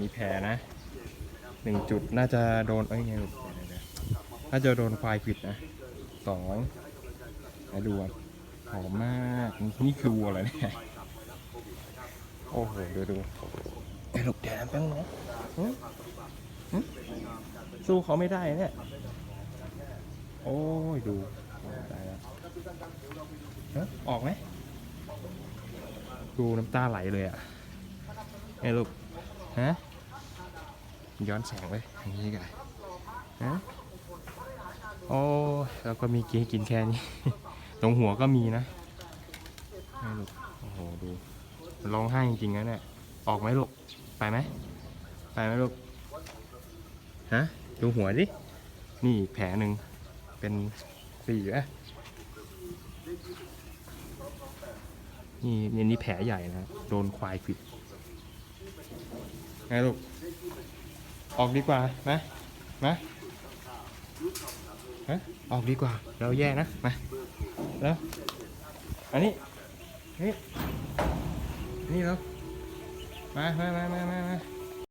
มีแผลนะหนึ่งจุดน่าจะโดนเอ้ยไงลูกน่าจะโดนควายควิดนะสองไหนดูหอมมากนี่คือวัวอะไรเนี่ยโอ้โหเดี๋ยวดูไอ้ลูกเดี๋ยวนะแป๊บนึงนะหึหึสู้เขาไม่ได้เนี่ยโอ้ยดูได้แล้วออออกไหมดูน้ำตาไหลเลยอะไอ้ลูกฮะ ย้อนแสงไปอย่างนี้กันฮะโอ้แล้วก็มีกินให้กินแค่นี้ตรงหัวก็มีนะไอ้ลูกโอ้โหดูร้องไห้จริงๆนะเนี่ยออกไหมลูกไปไหมไปไหมลูกฮะดูหัวดินี่แผลหนึ่งเป็นสี่อะนี่นี่นี่แผลใหญ่นะโดนควายควิดไงลูก ออกดีกว่านะนะฮะออกดีกว่า เราแย่นะมาแล้วอันนี้นี่นี่แล้วมามามามามามา